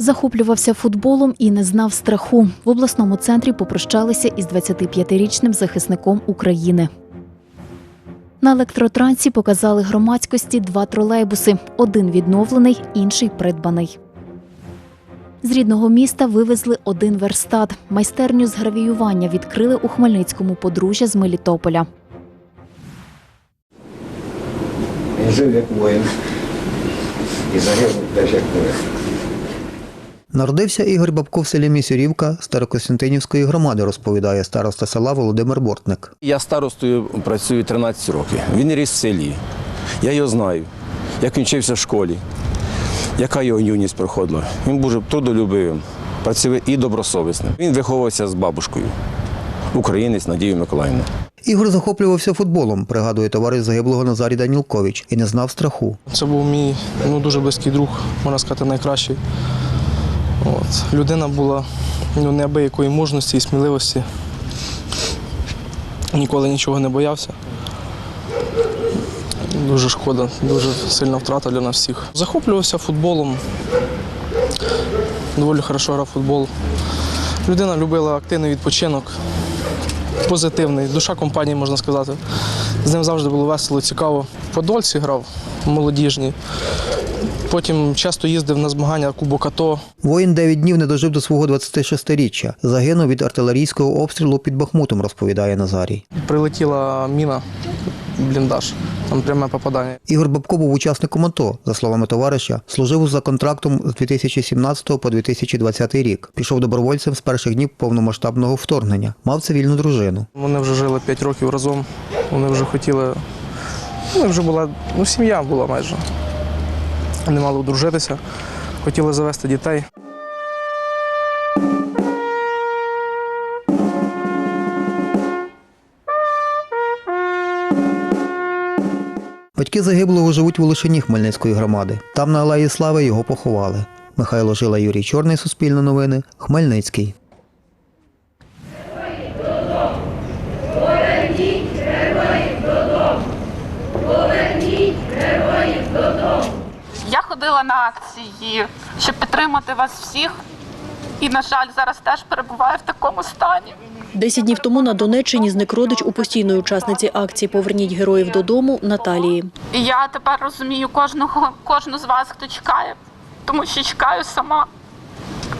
Захоплювався футболом і не знав страху. В обласному центрі попрощалися із 25-річним захисником України. На електротрансі показали громадськості два тролейбуси: один відновлений, інший придбаний. З рідного міста вивезли один верстат. Майстерню з гравіювання відкрили у Хмельницькому подружжя з Мелітополя. Він жив як воїн і загинув теж як воїн. Народився Ігор Бабко в селі Місюрівка Старокостянтинівської громади, розповідає староста села Володимир Бортник. Я старостою працюю 13 років. Він ріс в селі. Я його знаю, як він вчився в школі, яка його юність проходила. Він був трудолюбивим, працював і добросовісним. Він виховувався з бабушкою, українець Надією Миколаївною. Ігор захоплювався футболом, пригадує товариш загиблого Назарій Данілкович, і не знав страху. Це був мій ну, дуже близький друг, можна сказати, найкращий. От. Людина була ну, неабиякої мужності і сміливості. Ніколи нічого не боявся. Дуже шкода, дуже сильна втрата для нас всіх. Захоплювався футболом. Доволі хорошо грав футбол. Людина любила активний відпочинок, позитивний, душа компанії, можна сказати. З ним завжди було весело, цікаво. В Подольці грав молодіжні. Потім часто їздив на змагання Кубок АТО. Воїн 9 днів не дожив до свого 26-річчя. Загинув від артилерійського обстрілу під Бахмутом, розповідає Назарій. Прилетіла міна, бліндаж, там пряме попадання. Ігор Бабко був учасником АТО. За словами товариша, служив за контрактом з 2017 по 2020 рік. Пішов добровольцем з перших днів повномасштабного вторгнення. Мав цивільну дружину. Вони вже жили 5 років разом. Вони вже хотіли. Ну, вже була, ну, сім'я була майже. Не мали одружитися, хотіли завести дітей. Батьки загиблого живуть в Олешині Хмельницької громади. Там на Алеї Слави його поховали. Михайло Жила, Юрій Чорний, Суспільне новини, Хмельницький. Я ходила на акції, щоб підтримати вас всіх. І, на жаль, зараз теж перебуваю в такому стані. Десять днів тому на Донеччині зник родич у постійної учасниці акції Поверніть героїв додому Наталії. І я тепер розумію кожного, кожну з вас, хто чекає, тому що чекаю сама.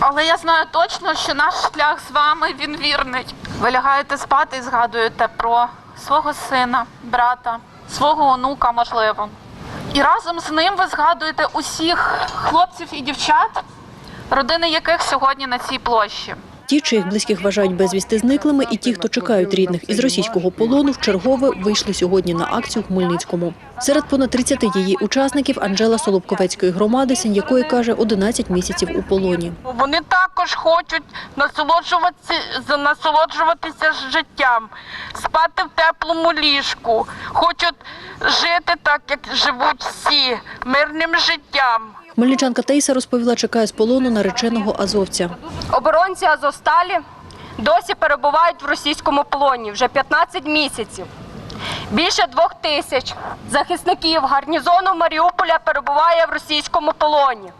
Але я знаю точно, що наш шлях з вами він вірний. Ви лягаєте спати і згадуєте про свого сина, брата, свого онука, можливо. І разом з ним ви згадуєте усіх хлопців і дівчат, родини яких сьогодні на цій площі. Ті, чиїх близьких вважають безвісти зниклими, і ті, хто чекають рідних із російського полону, в чергове вийшли сьогодні на акцію в Хмельницькому. Серед понад 30 її учасників Анжела Солобковецької громади, син якої каже 11 місяців у полоні. Вони також хочуть насолоджуватися, насолоджуватися життям, спати в теплому ліжку, хочуть жити так, як живуть всі, мирним життям. Хмельничанка Тейса розповіла, чекає з полону нареченого азовця. Оборонці Азовсталі досі перебувають в російському полоні вже 15 місяців. Більше двох тисяч захисників гарнізону Маріуполя перебуває в російському полоні.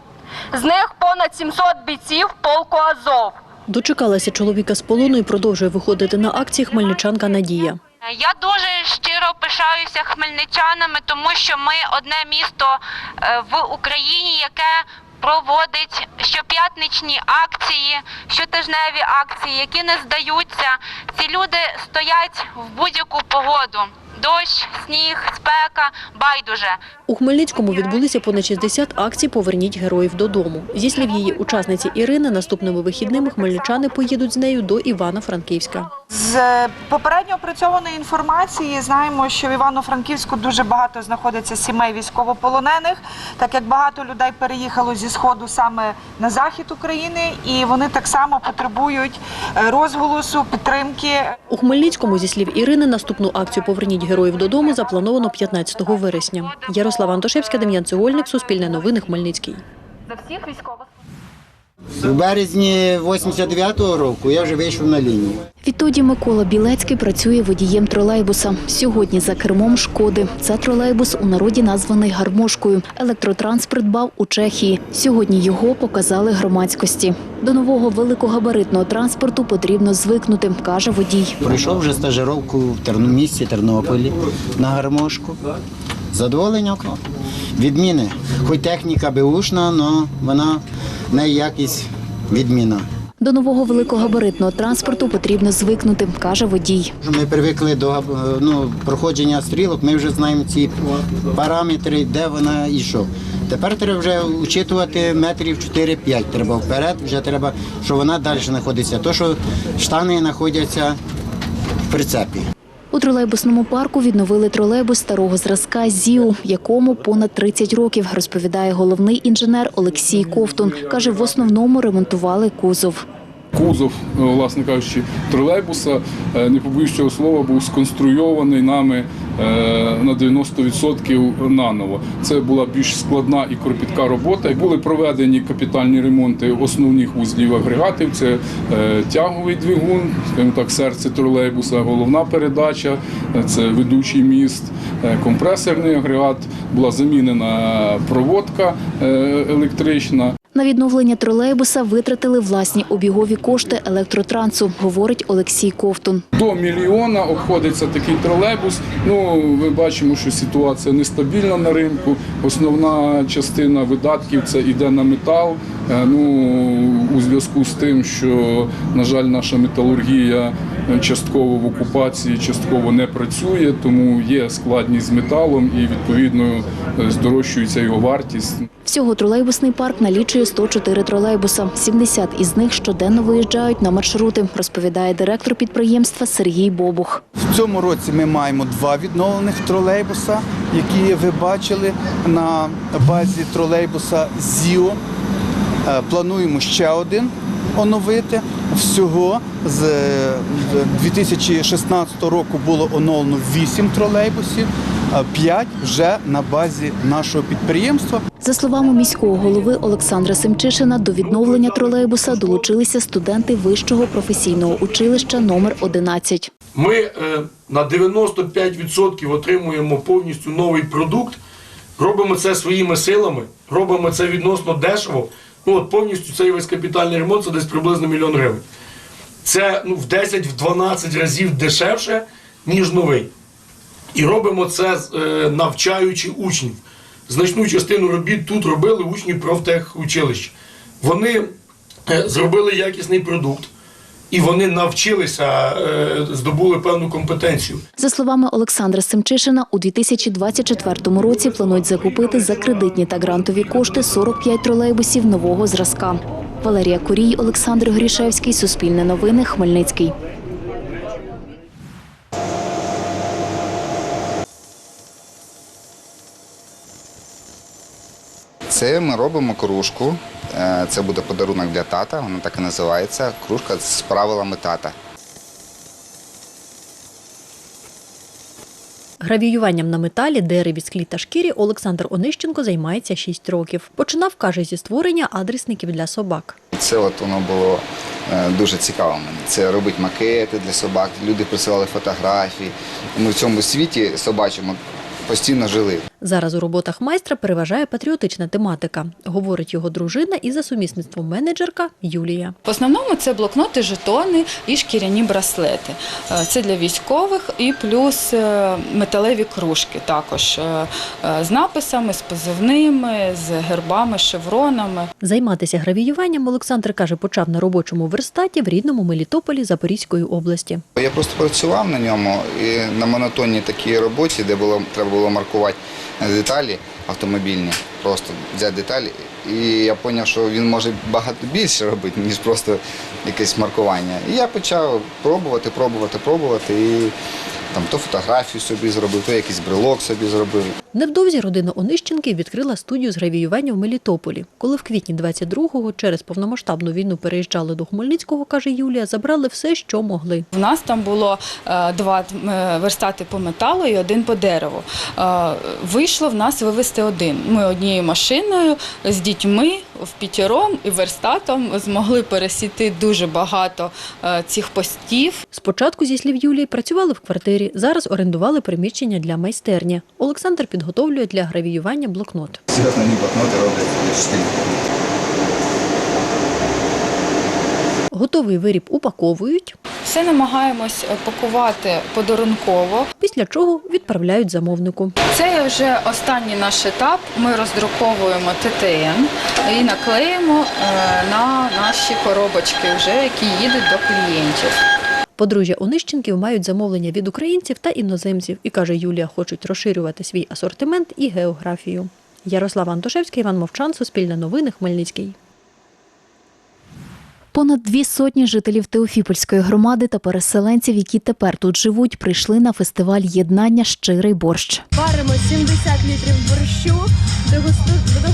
З них понад 700 бійців полку Азов. Дочекалася чоловіка з полону і продовжує виходити на акції хмельничанка Надія. Я дуже щиро пишаюся хмельничанами, тому що ми одне місто е, в Україні, яке проводить щоп'ятничні акції, щотижневі акції, які не здаються. Ці люди стоять в будь-яку погоду. Дощ, сніг, спека, байдуже. У Хмельницькому відбулися понад 60 акцій Поверніть героїв додому. Зі слів її учасниці Ірини, наступними вихідними хмельничани поїдуть з нею до Івано-Франківська. З попередньо опрацьованої інформації знаємо, що в Івано-Франківську дуже багато знаходиться сімей військовополонених, так як багато людей переїхало зі сходу саме на захід України, і вони так само потребують е, розголосу, підтримки. У Хмельницькому, зі слів Ірини, наступну акцію Поверніть героїв додому заплановано 15 вересня. Ярослава Антошевська, Дем'ян Цегольник, Суспільне новини, Хмельницький. За всіх військових. В березні 89-го року я вже вийшов на лінію. Відтоді Микола Білецький працює водієм тролейбуса. Сьогодні за кермом шкоди. Це тролейбус у народі названий гармошкою. Електротранспорт бав у Чехії. Сьогодні його показали громадськості. До нового великогабаритного транспорту потрібно звикнути, каже водій. Пройшов вже стажировку в Терно- місті Тернополі на гармошку. Задоволення відміни. Хоч техніка беушна, але вона в неї якість відміна. До нового великогабаритного транспорту потрібно звикнути, каже водій. Ми привикли до ну, проходження стрілок, ми вже знаємо ці параметри, де вона і що. Тепер треба вже учитувати метрів 4-5. Треба вперед, вже треба, що вона далі знаходиться. То, що штани знаходяться в прицепі. У тролейбусному парку відновили тролейбус старого зразка ЗІУ, якому понад 30 років, розповідає головний інженер Олексій Ковтун. Каже, в основному ремонтували кузов. Кузов, е, власне кажучи, тролейбуса, е, не побоюсь цього слова, був сконструйований нами е, на 90% наново. Це була більш складна і кропітка робота. Були проведені капітальні ремонти основних вузлів агрегатів. Це тяговий двигун, скажімо так, серце тролейбуса, головна передача, це ведучий міст, компресорний агрегат. Була замінена проводка електрична. На відновлення тролейбуса витратили власні обігові кошти електротрансу, говорить Олексій Ковтун. До мільйона обходиться такий тролейбус. Ну, ми бачимо, що ситуація нестабільна на ринку. Основна частина видатків це йде на метал. Е, Ну, у зв'язку з тим, що, на жаль, наша металургія частково в окупації, частково не працює, тому є складність з металом і відповідно е, здорожчується його вартість. Всього тролейбусний парк налічує 104 тролейбуса. 70 із них щоденно виїжджають на маршрути, розповідає директор підприємства Сергій Бобух. В цьому році ми маємо два відновлених тролейбуса, які ви бачили на базі тролейбуса ЗІО. Е, Плануємо ще один оновити. Всього з е, 2016 року було оновлено 8 тролейбусів, 5 вже на базі нашого підприємства. За словами міського голови Олександра Семчишина, до відновлення тролейбуса долучилися студенти вищого професійного училища номер 11. Ми е, на 95% отримуємо повністю новий продукт, робимо це своїми силами, робимо це відносно дешево. Ну, от повністю цей весь капітальний ремонт це десь приблизно мільйон гривень. Це ну, в 10-12 разів дешевше, ніж новий. І робимо це е, навчаючи учнів. Значну частину робіт тут робили учні профтехучилища. Вони е, зробили якісний продукт. І вони навчилися, е, здобули певну компетенцію. За словами Олександра Семчишина, у 2024 році планують закупити за кредитні та грантові кошти 45 тролейбусів нового зразка. Валерія Курій, Олександр Грішевський, Суспільне новини, Хмельницький. Це ми робимо кружку. Е, Це буде подарунок для тата, вона так і називається. Кружка з правилами тата. Гравіюванням на металі, дереві, склі та шкірі Олександр Онищенко займається 6 років. Починав, каже, зі створення адресників для собак. Це от воно було е, дуже цікаво мені. Це робити макети для собак. Люди присилали фотографії. Ми в цьому світі собачому постійно жили. Зараз у роботах майстра переважає патріотична тематика, говорить його дружина і за сумісництвом менеджерка Юлія. В основному це блокноти, жетони і шкіряні браслети. Е, Це для військових і плюс е, металеві кружки також е, з написами, з позивними, з гербами, шевронами. Займатися гравіюванням Олександр каже, почав на робочому верстаті в рідному Мелітополі Запорізької області. Я просто працював на ньому і на монотонній такій роботі, де було треба було маркувати деталі автомобільні, просто взяти деталі. І я зрозумів, що він може багато більше робити, ніж просто якесь маркування. І я почав пробувати, пробувати, пробувати. І там то фотографію собі зробив, то якийсь брелок собі зробив. Невдовзі родина Онищенків відкрила студію з гравіювання в Мелітополі. Коли в квітні 22-го через повномасштабну війну переїжджали до Хмельницького, каже Юлія, забрали все, що могли. У нас там було е, два е, верстати по металу і один по дереву. Е, Вийшло в нас вивезти один. Ми однією машиною з дітьми в п'ятіром і верстатом змогли пересіти дуже багато цих постів. Спочатку, зі слів Юлії, працювали в квартирі, зараз орендували приміщення для майстерні. Олександр підготовлює для гравіювання блокнот. Основні блокноти роблять штиль. Готовий виріб упаковують, Все намагаємось е, пакувати подарунково. після чого відправляють замовнику. Це вже останній наш етап. Ми роздруковуємо ТТН і наклеїмо е, на наші коробочки, вже які їдуть до клієнтів. Подружжя Онищенків мають замовлення від українців та іноземців і, каже Юлія, хочуть розширювати свій асортимент і географію. Ярослава Антошевська, Іван Мовчан, Суспільне новини, Хмельницький. Понад дві сотні жителів Теофіпольської громади та переселенців, які тепер тут живуть, прийшли на фестиваль єднання Щирий борщ. Варимо 70 літрів борщу. Дегустаційного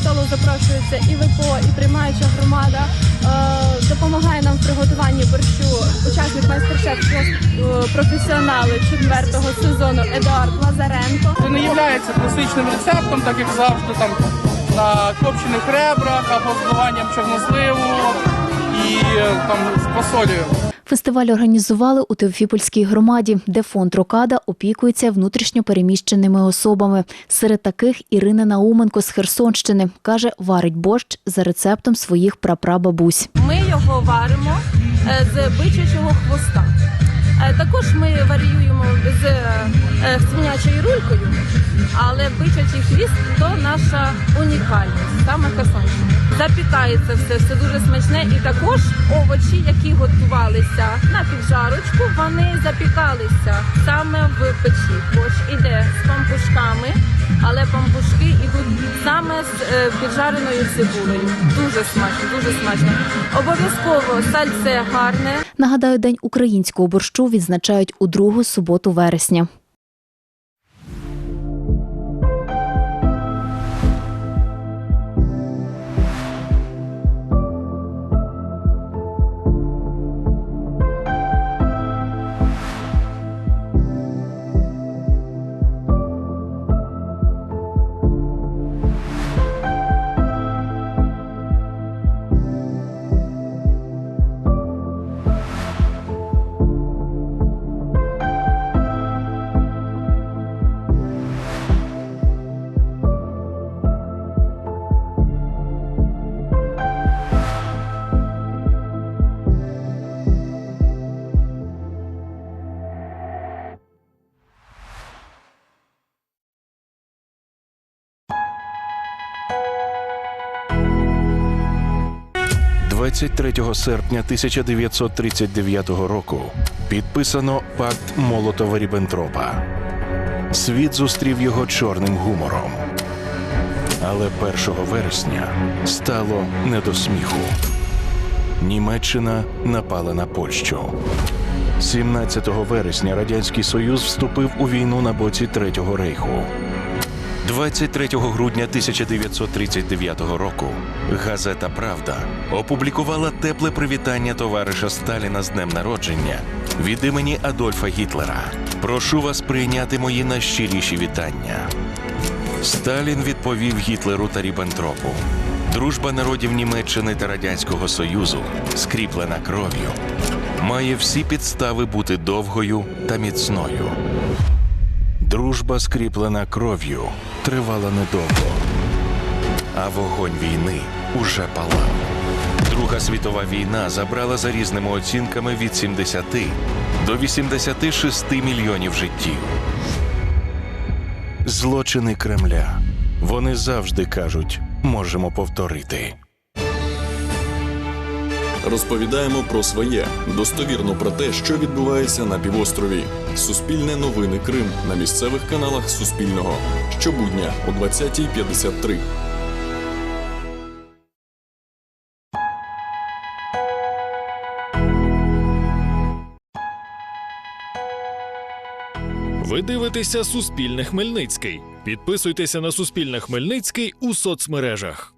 столу запрошується і ВПО, і приймаюча громада. Е, Допомагає нам в приготуванні борщу учасник майстер-шеф е, професіонали четвертого сезону Едуард Лазаренко. Це не є класичним рецептом, так як завжди там на копчених ребрах або з чорносливу і е, там з фасолею. Фестиваль організували у Теофіпольській громаді, де фонд Рокада опікується внутрішньо переміщеними особами. Серед таких Ірина Науменко з Херсонщини каже, варить борщ за рецептом своїх прапрабабусь. Ми його варимо е, з бичачого хвоста. Е, Також ми варіюємо з е, свинячою рулькою, але бичачий хвіст то наша унікальність, саме Херсонщина. Запікається все, все дуже смачне. І також овочі, які готувалися на піджарочку, вони запікалися саме в печі. Борщ іде з пампушками, але пампушки йдуть саме з е, піджареною цибулею. Дуже смачно, дуже смачно. Обов'язково сальце гарне. Нагадаю, день українського борщу відзначають у другу суботу вересня. – 23 серпня 1939 року підписано пакт Молотова-Ріббентропа. Світ зустрів його чорним гумором. Але 1 вересня стало не до сміху. Німеччина напала на Польщу. 17 вересня Радянський Союз вступив у війну на боці Третього рейху. 23 грудня 1939 року газета Правда опублікувала тепле привітання товариша Сталіна з днем народження від імені Адольфа Гітлера. Прошу вас прийняти мої найщиріші вітання. Сталін відповів Гітлеру та Ріббентропу. Дружба народів Німеччини та Радянського Союзу, скріплена кров'ю, має всі підстави бути довгою та міцною. Дружба, скріплена кров'ю, тривала недовго, а вогонь війни уже палав. Друга світова війна забрала за різними оцінками від 70 до 86 мільйонів життів. Злочини Кремля. Вони завжди кажуть, можемо повторити. Розповідаємо про своє достовірно про те, що відбувається на півострові. Суспільне новини Крим на місцевих каналах Суспільного щобудня о 20.53. Ви дивитеся Суспільне Хмельницький. Підписуйтеся на Суспільне Хмельницький у соцмережах.